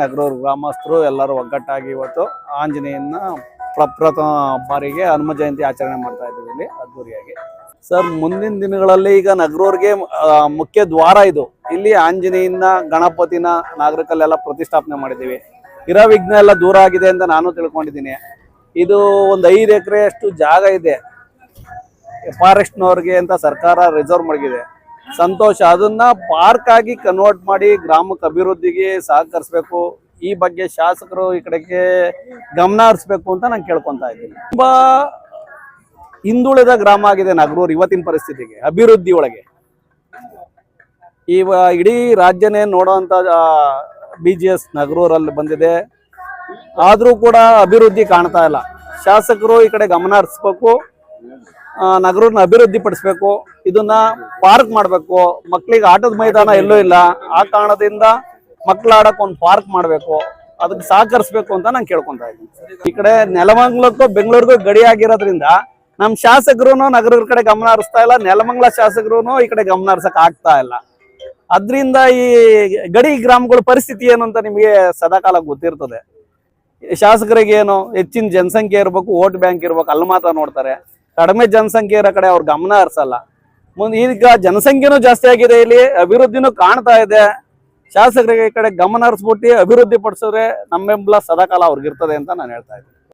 ನಗರೂರು ಗ್ರಾಮಸ್ಥರು ಎಲ್ಲರೂ ಒಗ್ಗಟ್ಟಾಗಿ ಇವತ್ತು ಆಂಜನೇಯನ ಪ್ರಪ್ರಥಮ ಬಾರಿಗೆ ಹನುಮ ಜಯಂತಿ ಆಚರಣೆ ಮಾಡ್ತಾ ಇದ್ದೀವಿ ಇಲ್ಲಿ ಅದ್ದೂರಿಯಾಗಿ ಸರ್, ಮುಂದಿನ ದಿನಗಳಲ್ಲಿ ಈಗ ನಗರೂರ್ಗೆ ಮುಖ್ಯ ದ್ವಾರ ಇದು. ಇಲ್ಲಿ ಆಂಜನೇಯನ ಗಣಪತಿನ ನಾಗರಿಕಲ್ಲೆಲ್ಲ ಪ್ರತಿಷ್ಠಾಪನೆ ಮಾಡಿದ್ದೀವಿ. ಇರೋ ವಿಘ್ನ ಎಲ್ಲ ದೂರ ಆಗಿದೆ ಅಂತ ನಾನು ತಿಳ್ಕೊಂಡಿದ್ದೀನಿ. ಇದು ಒಂದು ಐದು ಎಕರೆಯಷ್ಟು ಜಾಗ ಇದೆ. ಫಾರೆಸ್ಟ್ನವ್ರಿಗೆ ಅಂತ ಸರ್ಕಾರ ರಿಸರ್ವ್ ಮಾಡಿದೆ ಸಂತೋಷ. ಅದನ್ನ ಪಾರ್ಕ್ ಆಗಿ ಕನ್ವರ್ಟ್ ಮಾಡಿ ಗ್ರಾಮಕ್ಕೆ ಅಭಿವೃದ್ಧಿಗೆ ಸಹಕರಿಸಬೇಕು. ಈ ಬಗ್ಗೆ ಶಾಸಕರು ಈ ಕಡೆಗೆ ಗಮನ ಹರಿಸ್ಬೇಕು ಅಂತ ನಾನು ಕೇಳ್ಕೊಂತಾ ಇದ್ದೀನಿ. ತುಂಬಾ ಹಿಂದುಳಿದ ಗ್ರಾಮ ಆಗಿದೆ ನಗರೂರು ಇವತ್ತಿನ ಪರಿಸ್ಥಿತಿಗೆ, ಅಭಿವೃದ್ಧಿ ಒಳಗೆ. ಇವ ಇಡೀ ರಾಜ್ಯನೇ ನೋಡುವಂತ ಬಿ ಜಿ ಎಸ್ ನಗರೂರಲ್ಲಿ ಬಂದಿದೆ. ಆದರೂ ಕೂಡ ಅಭಿವೃದ್ಧಿ ಕಾಣ್ತಾ ಇಲ್ಲ. ಶಾಸಕರು ಈ ಕಡೆ ಗಮನ ಹರಿಸ್ಬೇಕು. ನಗರನ ಅಭಿವೃದ್ಧಿ ಪಡಿಸ್ಬೇಕು, ಇದನ್ನ ಪಾರ್ಕ್ ಮಾಡಬೇಕು. ಮಕ್ಕಳಿಗೆ ಆಟದ ಮೈದಾನ ಎಲ್ಲೂ ಇಲ್ಲ. ಆ ಕಾರಣದಿಂದ ಮಕ್ಕಳಾಡಕ್ಕೆ ಒಂದು ಪಾರ್ಕ್ ಮಾಡಬೇಕು. ಅದಕ್ಕೆ ಸಹಕರಿಸ್ಬೇಕು ಅಂತ ನಾನು ಕೇಳ್ಕೊಂತ ಇದ್ದೀನಿ. ಈ ಕಡೆ ನೆಲಮಂಗ್ಲಕ್ಕೂ ಬೆಂಗಳೂರಿಗೂ ಗಡಿ ಆಗಿರೋದ್ರಿಂದ ನಮ್ಮ ಶಾಸಕರು ನಗರದ ಕಡೆ ಗಮನ ಹರಿಸ್ತಾ ಇಲ್ಲ. ನೆಲಮಂಗ್ಲ ಶಾಸಕರು ಈ ಕಡೆ ಗಮನ ಹರಿಸಕ್ ಆಗ್ತಾ ಇಲ್ಲ. ಅದ್ರಿಂದ ಈ ಗಡಿ ಗ್ರಾಮಗಳ ಪರಿಸ್ಥಿತಿ ಏನು ಅಂತ ನಿಮಗೆ ಸದಾಕಾಲ ಗೊತ್ತಿರ್ತದೆ. ಶಾಸಕರಿಗೆ ಏನು ಹೆಚ್ಚಿನ ಜನಸಂಖ್ಯೆ ಇರ್ಬೇಕು, ವೋಟ್ ಬ್ಯಾಂಕ್ ಇರ್ಬೇಕು, ಅಲ್ಲಿ ಮಾತ್ರ ನೋಡ್ತಾರೆ. ಕಡಿಮೆ ಜನಸಂಖ್ಯೆ ಇರೋ ಕಡೆ ಅವ್ರ ಗಮನ ಹರಿಸಲ್ಲ. ಮುಂದೆ ಈಗ ಜನಸಂಖ್ಯೆನೂ ಜಾಸ್ತಿ ಆಗಿದೆ ಇಲ್ಲಿ, ಅಭಿವೃದ್ಧಿನೂ ಕಾಣ್ತಾ ಇದೆ. ಶಾಸಕರಿಗೆ ಈ ಕಡೆ ಗಮನ ಹರಿಸ್ಬಿಟ್ಟು ಅಭಿವೃದ್ಧಿ ಪಡಿಸಿದ್ರೆ ನಮ್ಮೆಂಬಲ ಸದಾಕಾಲ ಅವ್ರಿಗೆ ಇರ್ತದೆ ಅಂತ ನಾನು ಹೇಳ್ತಾ ಇದ್ದೀನಿ.